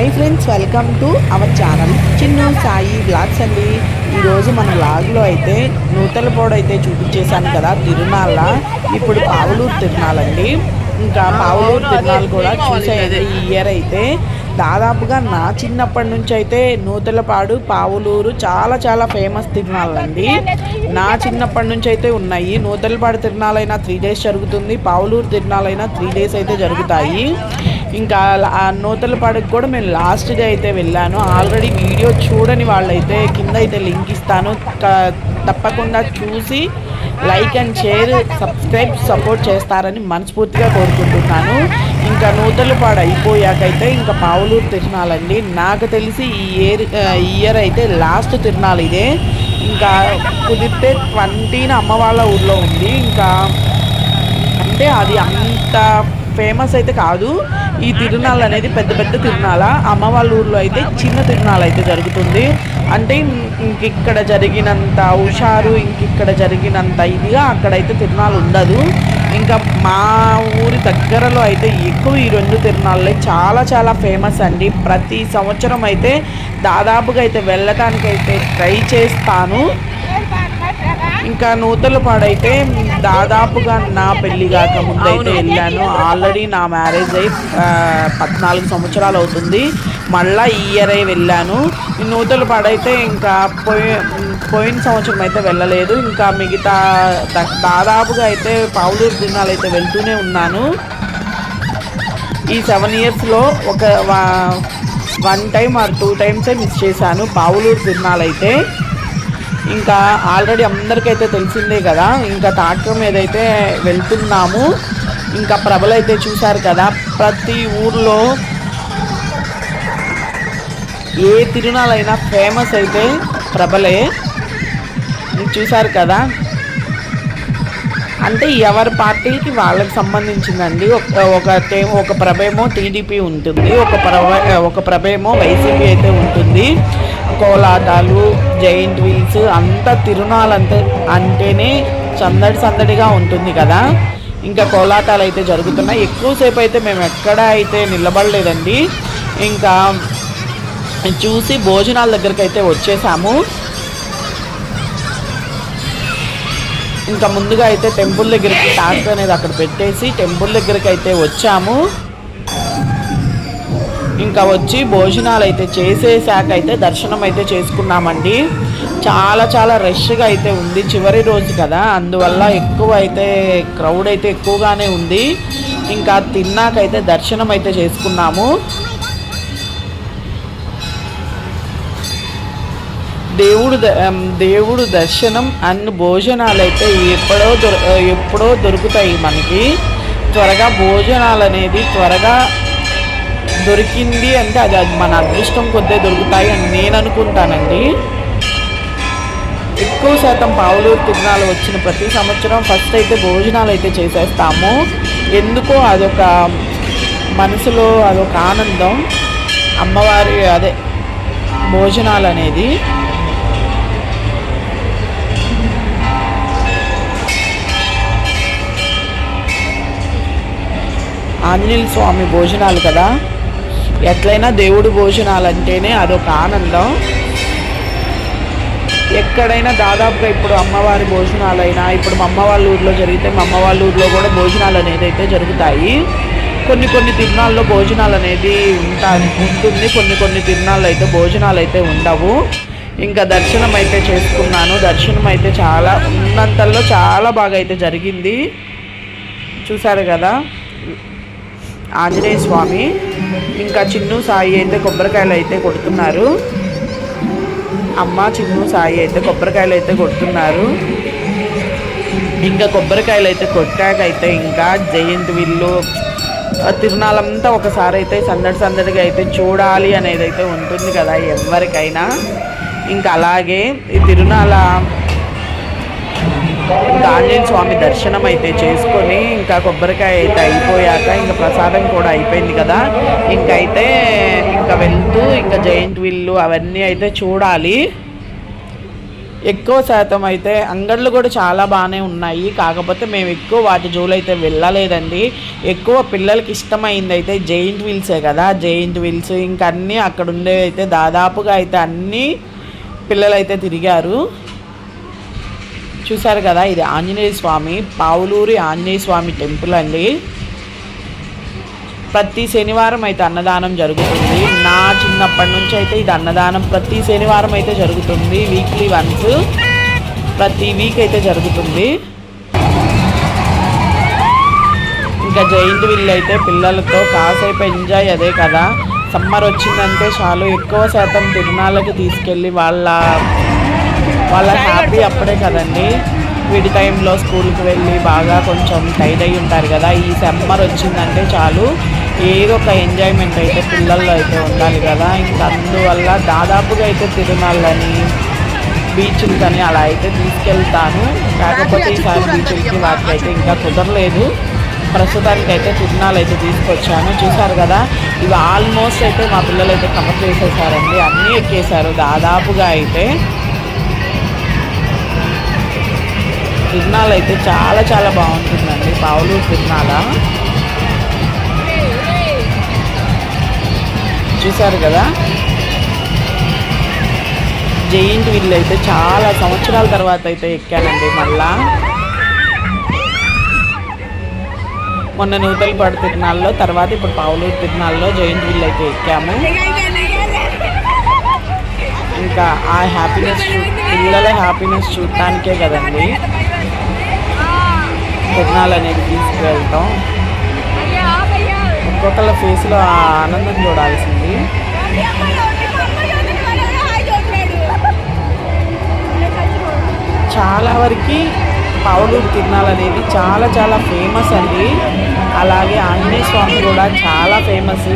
Hi friends welcome to our channel Chinna Sai blogs అండి. ఈరోజు మన బ్లాగ్లో అయితే నూతలపోడు అయితే చూపించేశాను కదా తిరునాళ్ళ. ఇప్పుడు పావులూరు తిరునాళ్ళండి. ఇంకా పావులూరు తిరునాళ్ళు కూడా చూసే ఈ ఇయర్ అయితే దాదాపుగా నా చిన్నప్పటి నుంచి అయితే నూతలపాడు పావులూరు చాలా చాలా ఫేమస్ తిరునాళ్ళండి. నా చిన్నప్పటి నుంచి అయితే ఉన్నాయి. నూతలపాడు తిరునాళ్ళైనా త్రీ డేస్ జరుగుతుంది. పావులూరు తిరునాళ్ళైనా త్రీ డేస్ అయితే జరుగుతాయి. ఇంకా ఆ నూతలపాడుకి కూడా మేము లాస్ట్ డే అయితే వెళ్ళాను. ఆల్రెడీ వీడియో చూడని వాళ్ళైతే కింద అయితే లింక్ ఇస్తాను. తప్పకుండా చూసి like and share subscribe support చేస్తారని మనస్ఫూర్తిగా కోరుకుంటున్నాను. ఇంకా నూతలపాడు అయిపోయాకైతే ఇంకా పావులూరు తిరునాళ్ళండి. నాకు తెలిసి ఈ ఇయర్ ఈ ఇయర్ అయితే లాస్ట్ తిరునాళ్ళు ఇదే. ఇంకా కుదిరితే ట్వంటీన అమ్మ వాళ్ళ ఊర్లో ఉంది. ఇంకా అంటే అది అంత ఫేమస్ అయితే కాదు. ఈ తిరునాళ్ళు అనేది పెద్ద పెద్ద తిరునాళ. అమ్మవాళ్ళ ఊర్లో అయితే చిన్న తిరునాళ్ళు అయితే జరుగుతుంది. అంటే ఇంక ఇక్కడ జరిగినంత హుషారు ఇంక ఇక్కడ జరిగినంత ఇదిగా అక్కడైతే తిరునాళ్ళు ఉండదు. ఇంకా మా ఊరి దగ్గరలో అయితే ఎక్కువ ఈ రెండు తిరునాళ్ళే చాలా చాలా ఫేమస్ అండి. ప్రతి సంవత్సరం అయితే దాదాపుగా అయితే వెళ్ళటానికైతే ట్రై చేస్తాను. ఇంకా నూతల పాడైతే దాదాపుగా నా పెళ్ళి కాక ముందైతే వెళ్ళాను. ఆల్రెడీ నా మ్యారేజ్ అయి పద్నాలుగు సంవత్సరాలు అవుతుంది. మళ్ళా ఈ ఇయర్ అయి వెళ్ళాను. ఈ నూతల పాడైతే ఇంకా పోయి పోయిన సంవత్సరం అయితే వెళ్ళలేదు. ఇంకా మిగతా దాదాపుగా అయితే పావులూరు దినాలు అయితే వెళ్తూనే ఉన్నాను. ఈ సెవెన్ ఇయర్స్లో ఒక వన్ టైం ఆర్ టూ టైమ్సే మిస్ చేశాను. పావులూరు తిరునాళ్ళైతే ఇంకా ఆల్రెడీ అందరికైతే తెలిసిందే కదా ఇంకా టాక్టర్ మీద అయితే వెళ్తున్నాము. ఇంకా ప్రభలు అయితే చూశారు కదా ప్రతి ఊర్లో ఏ తిరునాళ్ళైనా ఫేమస్ అయితే ప్రభలే. చూశారు కదా? అంటే ఎవరి పార్టీకి వాళ్ళకి సంబంధించిందండి. ఒక ఒక టే- ఒక ప్రభేమో టీడీపీ ఉంటుంది ఒక ప్రభ ఒక ప్రభేమో వైసీపీ అయితే ఉంటుంది. కోలాటాలు జైంట్ వీల్స్ అంతా తిరునాళ్ళంతే అంటేనే సందడి సందడిగా ఉంటుంది కదా. ఇంకా కోలాటాలు అయితే జరుగుతున్నాయి. ఎక్కువసేపు అయితే మేము ఎక్కడ అయితే నిలబడలేదండి. ఇంకా చూసి భోజనాల దగ్గరికి అయితే వచ్చేసాము. ఇంకా ముందుగా అయితే టెంపుల్ దగ్గరికి ట్రాక్టర్ అనేది అక్కడ పెట్టేసి టెంపుల్ దగ్గరికి అయితే వచ్చాము. ఇంకా వచ్చి భోజనాలు అయితే చేసేసాక అయితే దర్శనం అయితే చేసుకున్నామండి. చాలా చాలా రష్గా అయితే ఉంది చివరి రోజు కదా. అందువల్ల ఎక్కువ అయితే క్రౌడ్ అయితే ఎక్కువగానే ఉంది. ఇంకా తిన్నాకైతే దర్శనం అయితే చేసుకున్నాము. దేవుడు ద- దేవుడు దర్శనం అండ్ భోజనాలు అయితే ఎప్పుడో దొర ఎప్పుడో దొరుకుతాయి మనకి. త్వరగా భోజనాలు అనేది త్వరగా దొరికింది అంటే అది అది మన అదృష్టం కొద్దే దొరుకుతాయి అని నేను అనుకుంటానండి. ఎక్కువ శాతం పావులూరు తిరునాలు వచ్చిన ప్రతి సంవత్సరం ఫస్ట్ అయితే భోజనాలు అయితే చేసేస్తాము. ఎందుకో అదొక మనసులో అదొక ఆనందం. అమ్మవారి అదే భోజనాలు అనేది. ఆంజనేయ స్వామి భోజనాలు కదా. ఎట్లయినా దేవుడు భోజనాలు అంటేనే అదొక ఆనందం. ఎక్కడైనా దాదాపుగా ఇప్పుడు అమ్మవారి భోజనాలైనా ఇప్పుడు మా అమ్మ వాళ్ళ ఊర్లో జరిగితే మా అమ్మ వాళ్ళ ఊర్లో కూడా భోజనాలు అనేది అయితే జరుగుతాయి. కొన్ని కొన్ని తిరునాళ్ళలో భోజనాలు అనేది ఉంటా ఉంటుంది. కొన్ని కొన్ని తిరునాళ్ళు అయితే భోజనాలు అయితే ఉండవు. ఇంకా దర్శనం అయితే చేసుకున్నాను. దర్శనం అయితే చాలా ఉన్నంతల్లో చాలా బాగా అయితే జరిగింది. చూసారు కదా? ఆంజనేయ స్వామి. ఇంకా చిన్ను సాయి అయితే కొబ్బరికాయలు అయితే కొడుతున్నారు. అమ్మ చిన్ను సాయి అయితే కొబ్బరికాయలు అయితే కొడుతున్నారు. ఇంకా కొబ్బరికాయలు అయితే కొట్టాకైతే ఇంకా జయంతి విల్లు ఆ తిరునాళ్ళంతా ఒకసారి అయితే సందడి సందడిగా అయితే చూడాలి అనేది అయితే ఉంటుంది కదా ఎవరికైనా. ఇంకా అలాగే ఈ తిరునాళ్ళ ఇంకా ఆంజనేయ స్వామి దర్శనం అయితే చేసుకొని ఇంకా కొబ్బరికాయ అయితే అయిపోయాక ఇంకా ప్రసాదం కూడా అయిపోయింది కదా. ఇంకైతే ఇంకా వెళ్తూ ఇంకా జైంట్ వీళ్ళు అవన్నీ అయితే చూడాలి. ఎక్కువ శాతం అయితే అంగళ్ళు కూడా చాలా బాగానే ఉన్నాయి. కాకపోతే మేము ఎక్కువ వాటి జోలు అయితే వెళ్ళలేదండి. ఎక్కువ పిల్లలకి ఇష్టమైంది అయితే జైంట్ వీల్సే కదా. జైంట్ వీల్స్ ఇంకా అన్నీ అక్కడ ఉండేవి అయితే దాదాపుగా అయితే అన్నీ పిల్లలు అయితే తిరిగారు. చూసారు కదా ఇది ఆంజనేయ స్వామి పావులూరి ఆంజనేయ స్వామి టెంపుల్ అండి. ప్రతి శనివారం అయితే అన్నదానం జరుగుతుంది. నా చిన్నప్పటి నుంచి అయితే ఇది అన్నదానం ప్రతి శనివారం అయితే జరుగుతుంది. వీక్లీ వన్స్ ప్రతి వీక్ అయితే జరుగుతుంది. ఇంకా జైంట్ వీల్ అయితే పిల్లలతో కాసేపు ఎంజాయ్ అదే కదా. సమ్మర్ వచ్చిందంటే చాలు ఎక్కువ శాతం తిరునాళ్ళకి తీసుకెళ్ళి వాళ్ళ వాళ్ళ హ్యాపీ అప్పుడే కదండి. వీడి టైంలో స్కూల్కి వెళ్ళి బాగా కొంచెం టైడ్ అయి ఉంటారు కదా. ఈ సమ్మర్ వచ్చిందంటే చాలు. ఏదో ఒక ఎంజాయ్మెంట్ అయితే పిల్లల్లో అయితే ఉండాలి కదా. ఇంకా అందువల్ల దాదాపుగా అయితే తిరునాళ్ళని బీచ్లు కానీ అలా అయితే తీసుకెళ్తాను. కాకపోతే ఈసారి బీచ్లకి వాటికి అయితే ఇంకా కుదరలేదు. ప్రస్తుతానికి అయితే తిరునాళ్ళు అయితే తీసుకొచ్చాను. చూసారు కదా ఇవి ఆల్మోస్ట్ అయితే మా పిల్లలు అయితే కవర్ చేసేసారండి. అన్నీ ఎక్కేశారు. దాదాపుగా అయితే తిరునాలు అయితే చాలా చాలా బాగుంటుందండి. పావులూరు తిరునాళ్ళ చూసారు కదా? జైంట్ వీల్ అయితే చాలా సంవత్సరాల తర్వాత అయితే ఎక్కానండి మళ్ళా. మొన్న నూతలపాడు తిరునాళ్ళలో తర్వాత ఇప్పుడు పావులూరు తిరునాళ్ళలో జైంట్ వీల్ అయితే ఎక్కాము. ఇంకా ఆ హ్యాపీనెస్ పిల్లల హ్యాపీనెస్ చూడటానికే కదండి. తిరునాళ్ళు అనేది తీసుకువెళ్తాం ఒక్కొక్కళ్ళ ఫేస్లో ఆ ఆనందం చూడాల్సింది. చాలా వరకు పావులూరు తిరునాలు అనేది చాలా చాలా ఫేమస్ అండి. అలాగే ఆంజనేయ స్వామి కూడా చాలా ఫేమస్.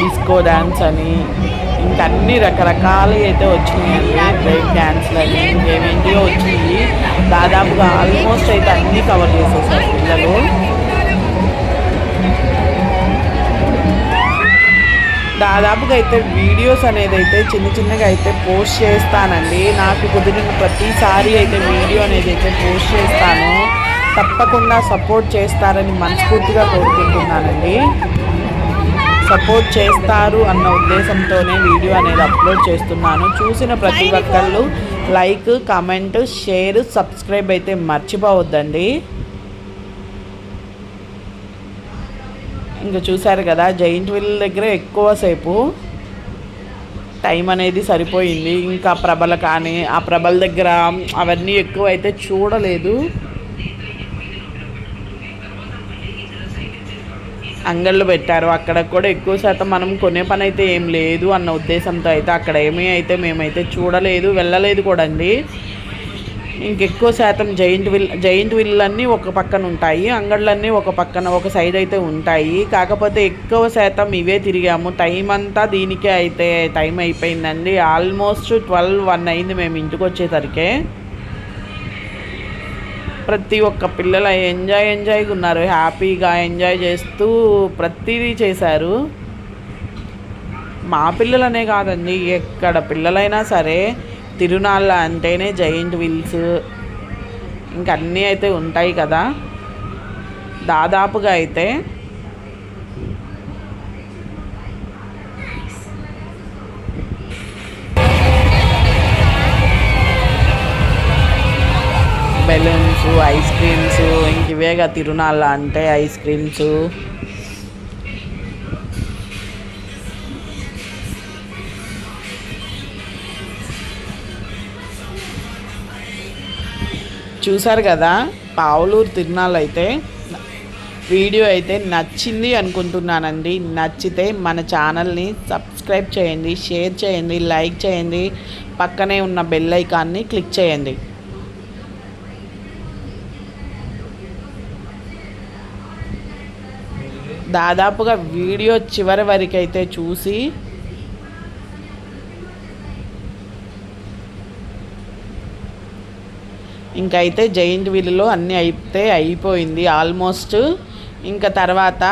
డిస్కో డ్యాన్స్ అని ఇంకా అన్ని రకరకాలు అయితే వచ్చినాయి బ్రేక్ డ్యాన్స్లు అని ఏమేంటివో వచ్చినాయి. దాదాపుగా ఆల్మోస్ట్ అయితే అన్నీ కవర్ చేసేసారు పిల్లలు. దాదాపుగా అయితే వీడియోస్ అనేది అయితే చిన్న చిన్నగా అయితే పోస్ట్ చేస్తానండి. నాకు కుదిరిన ప్రతిసారి అయితే వీడియో అనేది అయితే పోస్ట్ చేస్తాను. తప్పకుండా సపోర్ట్ చేస్తారని మనస్ఫూర్తిగా కోరుకుంటున్నానండి. సపోర్ట్ చేస్తారు అన్న ఉద్దేశంతోనే వీడియో అనేది అప్లోడ్ చేస్తున్నాను. చూసిన ప్రతి ఒక్కళ్ళు లైక్ కామెంట్ షేర్ సబ్స్క్రైబ్ అయితే మర్చిపోవద్దండి. ఇంకా చూసారు కదా జైంట్ వీల్ దగ్గర ఎక్కువసేపు టైం అనేది సరిపోయింది. ఇంకా ప్రభల కానీ ఆ ప్రభల దగ్గర అవన్నీ ఎక్కువ అయితే చూడలేదు. అంగళ్ళు పెట్టారు. అక్కడ కూడా ఎక్కువ శాతం మనం కొనే పని అయితే ఏం లేదు అన్న ఉద్దేశంతో అయితే అక్కడ ఏమీ అయితే మేమైతే చూడలేదు వెళ్ళలేదు కూడా అండి. ఇంకెక్కువ శాతం జైంట్ విల్ జైంట్ విల్లన్నీ ఒక పక్కన ఉంటాయి. అంగళ్ళన్నీ ఒక పక్కన ఒక సైడ్ అయితే ఉంటాయి. కాకపోతే ఎక్కువ శాతం ఇవే తిరిగాము. టైం అంతా దీనికే అయితే టైం అయిపోయిందండి. ఆల్మోస్ట్ ట్వెల్వ్ వన్ అయింది మేము ఇంటికి వచ్చేసరికి. ప్రతి ఒక్క పిల్లలు ఎంజాయ్ ఎంజాయ్గా ఉన్నారు హ్యాపీగా ఎంజాయ్ చేస్తూ ప్రతిదీ చేశారు. మా పిల్లలనే కాదండి ఎక్కడ పిల్లలైనా సరే తిరునాళ్ళ అంటేనే జైంట్ వీల్స్. ఇంకా అన్నీ అయితే ఉంటాయి కదా. దాదాపుగా అయితే బెలూన్స్ ఐస్ క్రీమ్స్ ఇంక ఇవేగా తిరునాళ్ళ అంటే ఐస్ క్రీమ్స్. చూసారు కదా? పావులూరు తిరునాళ్ళు అయితే వీడియో అయితే నచ్చింది అనుకుంటున్నానండి. నచ్చితే మన ఛానల్ని సబ్స్క్రైబ్ చేయండి షేర్ చేయండి లైక్ చేయండి. పక్కనే ఉన్న బెల్ ఐకాన్ని క్లిక్ చేయండి. దాదాపుగా వీడియో చివరి వరకైతే చూసి ఇంకైతే జైంట్ విల్లులో అన్నీ అయితే అయిపోయింది ఆల్మోస్ట్. ఇంకా తర్వాత